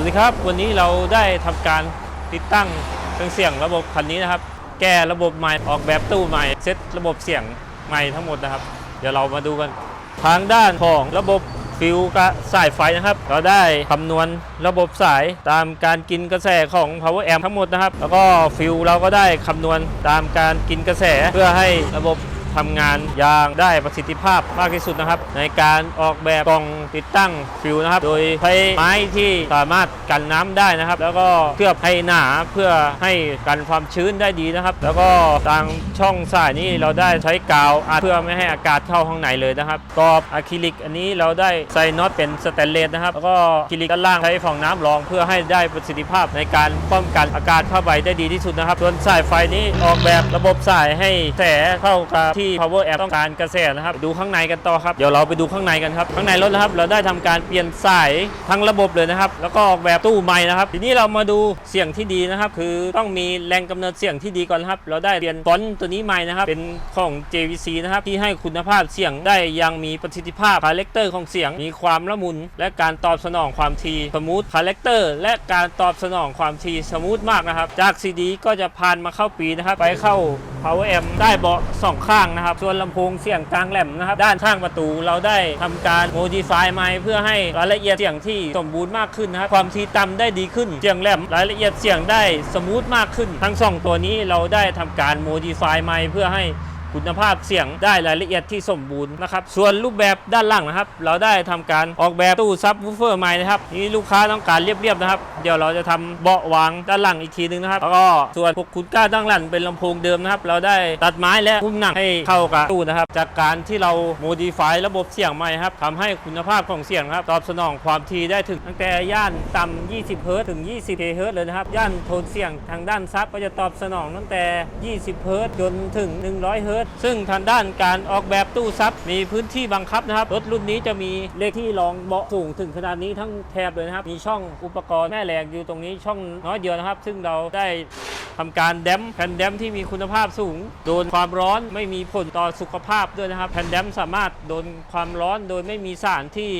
วัสดีครับวันนี้เราได้ทำการติดตั้งเครื่องเสียงระบบคันนี้นะครับ แก้ระบบใหม่ออกแบบตู้ใหม่เซตระบบเสียงใหม่ทั้งหมดนะครับ เดี๋ยวเรามาดูกันทางด้านของระบบฟิวกับสายไฟนะครับ เราได้คำนวณระบบสายตามการกินกระแสของ power amp ทั้งหมดนะครับ แล้วก็ฟิวเราก็ได้คำนวณตามการกินกระแสเพื่อให้ระบบ ทำงานอย่างได้ประสิทธิภาพมากที่สุดนะครับ ในการออกแบบกล่องติดตั้งฟิวนะครับ โดยใช้ไม้ที่สามารถกันน้ำได้นะครับ แล้วก็เคลือบให้หนาเพื่อให้กันความชื้นได้ดีนะครับ แล้วก็ทางช่องสายนี้เราได้ใช้กาวอัดเพื่อไม่ให้อากาศเข้าข้างในเลยนะครับกรอบอะคริลิกอันนี้เราได้ใส่น็อตเป็นสแตนเลสนะครับ แล้วก็อะคริลิกด้านล่างใช้ฟองน้ำรองเพื่อให้ได้ประสิทธิภาพในการป้องกันอากาศเข้าไปได้ดีที่สุดนะครับส่วนสายไฟนี้ออกแบบระบบสายให้แสเข้ากับที่ power amp ต้องการกระแสนะครับ ดูข้างในกันต่อครับ เดี๋ยวเราไปดูข้างในกันครับ ข้างในรถนะครับ เราได้ทำการเปลี่ยนสายทั้งระบบเลยนะครับ แล้วก็ออกแบบตู้ใหม่นะครับ ทีนี้เรามาดูเสียงที่ดีนะครับ คือต้องมีแรงกำเนิดเสียงที่ดีก่อนนครับ เราได้เปลี่ยนฟอนต์ตัวนี้ใหม่นะครับ เป็นของ JVC นะครับ ที่ให้คุณภาพเสียงได้ยังมีประสิทธิภาพ คาแรคเตอร์ของเสียง มีความละมุน และการตอบสนองความทีสมูท คาแรคเตอร์ และการตอบสนองความทีสมูทมากนะครับ จาก CD ก็จะผ่านมาเข้าปีนะครับ ไปเข้า Power Amp ได้เบาะสองข้างนะครับ ส่วนลำโพงเสียงกลางแหลมนะครับ ด้านข้างประตูเราได้ทำการ modify ไมค์เพื่อให้รายละเอียดเสียงที่สมบูรณ์มากขึ้นนะครับ ความทีต่ำได้ดีขึ้น เสียงแหลมรายละเอียดเสียงได้สมูทมากขึ้น ทั้งสองตัวนี้เราได้ทำการ modify ไมค์เพื่อให้ คุณภาพเสียงได้รายละเอียดที่สมบูรณ์นะครับ ส่วนรูปแบบด้านล่างนะครับ เราได้ทำการออกแบบตู้ซับวูเฟอร์ใหม่นะครับนี่ลูกค้าต้องการเรียบๆนะครับ เดี๋ยวเราจะทำเบาะวางด้านหลังอีกทีนึงนะครับแล้วก็ส่วนพวกคุณก้าด้านหลังเป็นลำโพงเดิมนะครับ เราได้ตัดไม้และหุ้มหนังให้เข้ากับตู้นะครับ จากการที่เราโมดิฟายระบบเสียงใหม่ครับทำให้คุณภาพของเสียงครับตอบสนองความทีได้ถึงตั้งแต่ย่านต่ำ20 เฮิร์ตถึง 20 เฮิร์ตเลยนะครับย่านโทนเสียงทางด้านซับก็จะตอบสนองตั้งแต่ 20 เฮิรตจนถึง 100 เฮิรตซ์ซึ่งทางด้านการออกแบบตู้ซับมีพื้นที่บังคับนะครับ รถรุ่นนี้จะมีเลขที่รองเบาะสูงถึงขนาดนี้ทั้งแถบเลยนะครับ มีช่องอุปกรณ์แม่แรงอยู่ตรงนี้ช่องน้อยเดียวนะครับ ซึ่งเราได้ทำการแดมแผ่นแดมที่มีคุณภาพสูง โดนความร้อนไม่มีผลต่อสุขภาพด้วยนะครับ แผ่นแดมสามารถโดนความร้อนโดยไม่มีสารที่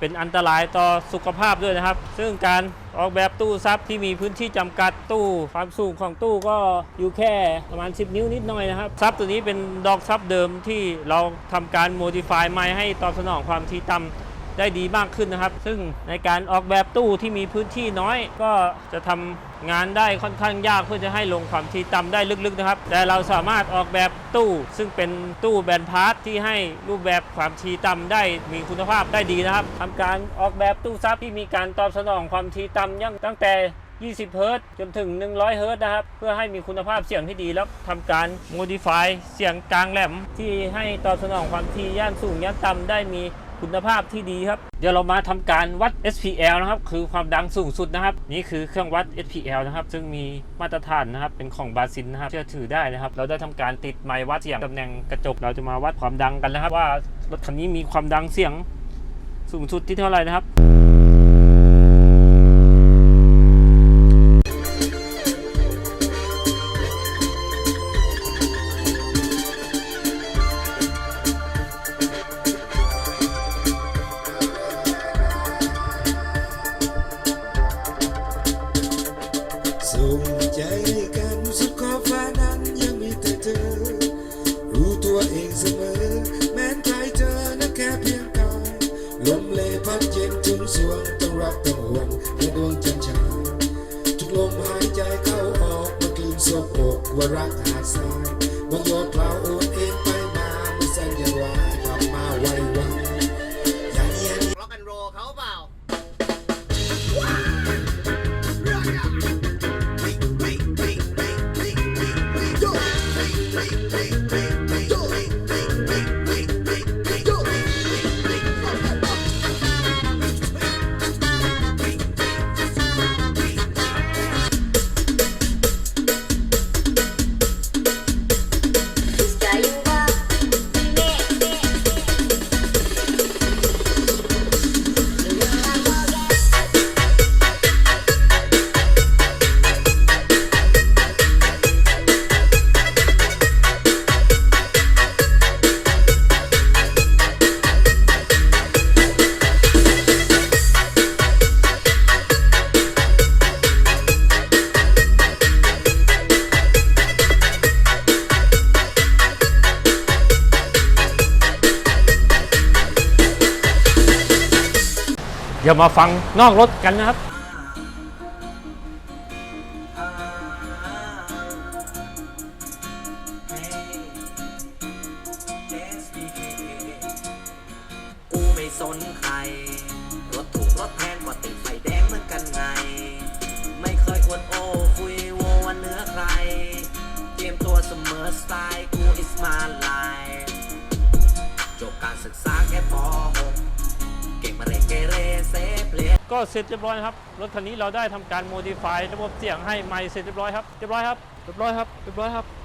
เป็นอันตรายต่อสุขภาพด้วยนะครับ ซึ่งการออกแบบตู้ซับที่มีพื้นที่จำกัดตู้ ความสูงของตู้ก็อยู่แค่ประมาณ 10 นิ้วนิดหน่อยนะครับซับตัวนี้เป็นดอกซับเดิมที่เราทำการโมดิฟายไม้ให้ตอบสนองความถี่ต่ำ ได้ดีมากขึ้นนะครับ ซึ่งในการออกแบบตู้ที่มีพื้นที่น้อย ก็จะทำงานได้ค่อนข้างยากเพื่อจะให้ลงความถี่ต่ำได้ลึกๆนะครับ แต่เราสามารถออกแบบตู้ ซึ่งเป็นตู้แบนพาร์ทที่ให้รูปแบบความถี่ต่ำได้มีคุณภาพได้ดีนะครับทำการออกแบบตู้ซับที่มีการตอบสนองความถี่ต่ำยังตั้งแต่20 เฮิรตซ์จนถึง 100 เฮิรตซ์นะครับ เพื่อให้มีคุณภาพเสียงที่ดี แล้วทำการ modify เสียงกลางแหลม ที่ให้ตอบสนองความถี่ย่านสูงย่านต่ำได้มี คุณภาพที่ดีครับ เดี๋ยวเรามาทำการวัด SPL นะครับ คือความดังสูงสุดนะครับ นี่คือเครื่องวัด SPL นะครับ ซึ่งมีมาตรฐานนะครับ เป็นของบาซินนะครับ เชื่อถือได้นะครับ เราได้ทำการติดไมค์วัดเสียงตำแหน่งกระจก เราจะมาวัดความดังกันนะครับ ว่ารถคันนี้มีความดังเสียงสูงสุดที่เท่าไหร่นะครับ สกปรกว่ารัก เดี๋ยวมาฟังนอกรถกันนะครับกูไม่สนใคร รถถูกรถแพงก็ติดไฟแดงเหมือนกันไง ไม่เคยอวดโอ้คุยโววันเนื้อใคร เตรียมตัวเสมอสไตล์ ก็เสร็จเรียบร้อยครับ รถคันนี้เราได้ทำการโมดิฟายระบบเสียงให้ใหม่เสร็จเรียบร้อยครับ เรียบร้อยครับ เรียบร้อยครับ เรียบร้อยครับ